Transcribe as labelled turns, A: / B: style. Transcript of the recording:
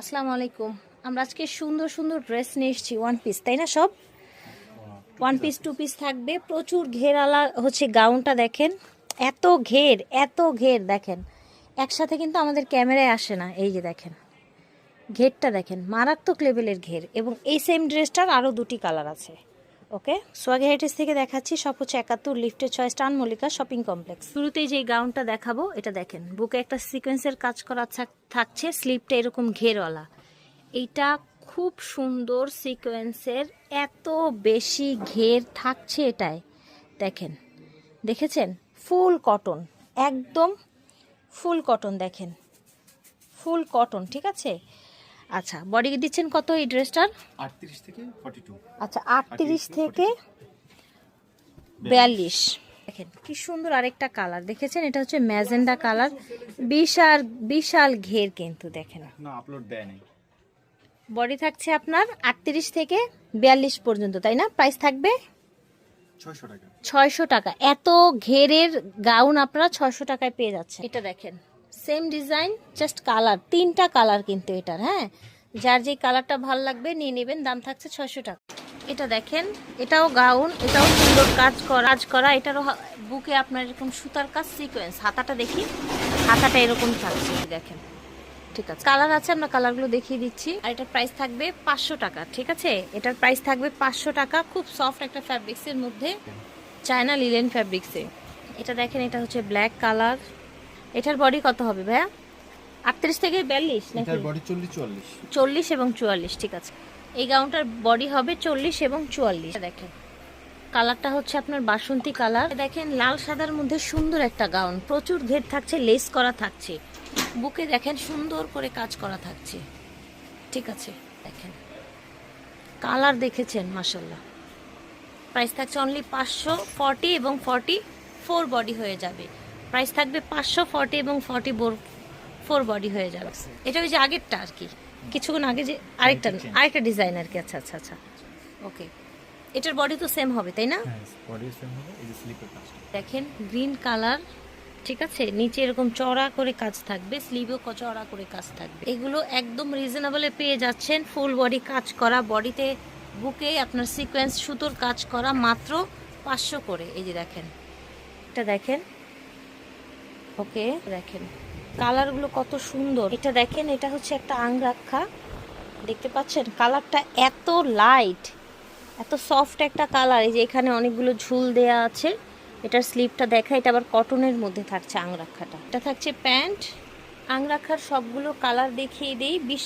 A: আসসালামু আলাইকুম। আমরা আজকে সুন্দর সুন্দর ড্রেস নিয়ে এসেছি ওয়ান পিস তাই না সব? ওয়ান পিস টু পিস থাকবে। প্রচুর ঘেরালা হচ্ছে গাউনটা দেখেন। এত ঘের এত ঘের দেখেন। একসাথে কিন্তু আমাদের ক্যামেরায় আসে না, এই যে দেখেন। ঘেরটা দেখেন, মারাত্মক লেভেলের ঘের এবং এই সেম ড্রেসটার আরও দুটি কালার আছে। ওকে? সোয়াগে হেরিটেজ থেকে দেখাচ্ছি, সব হচ্ছে একাত্তর লিফটের ছয় স্টান মল্লিকা শপিং কমপ্লেক্স শুরুতেই যে গাউনটা দেখাবো, এটা দেখেন। বুকে একটা সিকোয়েন্সের কাজ করা থাক- থাকছে স্লিপটা এরকম ঘেরওয়ালা। এইটা খুব সুন্দর সিকোয়েন্সের এত বেশি ঘের থাকছে এটায়। দেখেন, দেখেছেন? ফুল কটন একদম ফুল কটন দেখেন। ফুল কটন ঠিক আছে? আচ্ছা বডি দিচ্ছেন কত এই ড্রেসটার?
B: আটত্রিশ থেকে ফর্টি টু
A: আচ্ছা আটত্রিশ থেকে বিয়াল্লিশ। দেখেন কি সুন্দর আরেকটা কালার দেখেছেন? এটা হচ্ছে ম্যাজেন্ডা কালার বিশাল বিশাল ঘের কিন্তু দেখেন।
B: না আপলোড দেয় নাই।
A: বডি থাকছে আপনার আটত্রিশ থেকে বিয়াল্লিশ পর্যন্ত তাই না? প্রাইস থাকবে?
B: ছয়শো টাকা।
A: ছয়শো টাকা। এত ঘেরের গাউন আপনারা ছয়শো টাকায় পেয়ে যাচ্ছেন। এটা দেখেন সেম ডিজাইন জাস্ট কালার তিনটা কালার কিন্তু এটার হ্যাঁ? যার যে কালারটা ভালো লাগবে নিয়ে নেবেন, দাম থাকছে ছয়শো টাকা। এটা দেখেন, এটাও গাউন এটাও সুন্দর কাজ করা কাজ করা, এটারও বুকে আপনার এরকম সুতার কাজ সিকোয়েন্স হাতাটা দেখি, হাতাটা এরকম থাকছে দেখেন। ঠিক আছে। কালার আছে, আমরা কালারগুলো দেখিয়ে দিচ্ছি। আর এটার প্রাইস থাকবে পাঁচশো টাকা, ঠিক আছে? এটার প্রাইস থাকবে পাঁচশো টাকা, খুব সফট একটা ফ্যাব্রিক্সের মধ্যে চায়না লিলেন ফ্যাব্রিক্সে এটা দেখেন, এটা হচ্ছে ব্ল্যাক কালার এটার বডি কত হবে ভাইয়া? আটত্রিশ থেকে বিয়াল্লিশ নাকি?
B: এটার বডি চল্লিশ চুয়াল্লিশ।
A: চল্লিশ এবং চুয়াল্লিশ ঠিক আছে। এই গাউনটার বডি হবে চল্লিশ এবং চুয়াল্লিশ। দেখেন কালারটা হচ্ছে আপনার বাসন্তী কালার দেখেন লাল সাদার মধ্যে সুন্দর একটা গাউন প্রচুর ঘের থাকছে লেস করা থাকছে। বুকে দেখেন সুন্দর করে কাজ করা থাকছে। ঠিক আছে দেখেন। কালার দেখেছেন মাসাল্লাহ প্রাইস থাকছে অনলি পাঁচশো ফর্টি এবং ফর্টি ফোর বডি হয়ে যাবে। প্রাইস থাকবে পাঁচশো ফর্টি এবং ফর্টি বোর ফোর বডি হয়ে যাবে। এটা ওই যে আগেরটা আর কি। কিছুক্ষণ আগে যে আরেকটা আরেকটা ডিজাইন আর কি। আচ্ছা আচ্ছা আচ্ছা। ওকে এটার বডি তো সেম হবে তাই না?
B: হ্যাঁ
A: দেখেন গ্রিন কালার ঠিক আছে? নিচে এরকম চড়া করে কাজ থাকবে স্লিভও চড়া করে কাজ থাকবে। এগুলো একদম রিজনেবলে পেয়ে যাচ্ছেন ফুল বডি কাজ করা বডিতে বুকে আপনার সিকোয়েন্স সুতোর কাজ করা মাত্র পাঁচশো করে। এই যে দেখেন এটা দেখেন। ওকে? দেখেন। কালারগুলো কত সুন্দর। এটা দেখেন এটা হচ্ছে একটা আংরাক্ষা। দেখতে পাচ্ছেন? কালারটা এত লাইট এত সফট একটা কালার। এই যে এখানে অনেকগুলো ঝুল দেয়া আছে। এটার স্লিপটা দেখা এটা আবার কটনের মধ্যে থাকছে আংরাক্ষাটা। এটা থাকছে প্যান্ট। আংরাক্ষার সবগুলো কালার দেখিয়ে দিই। বিশাল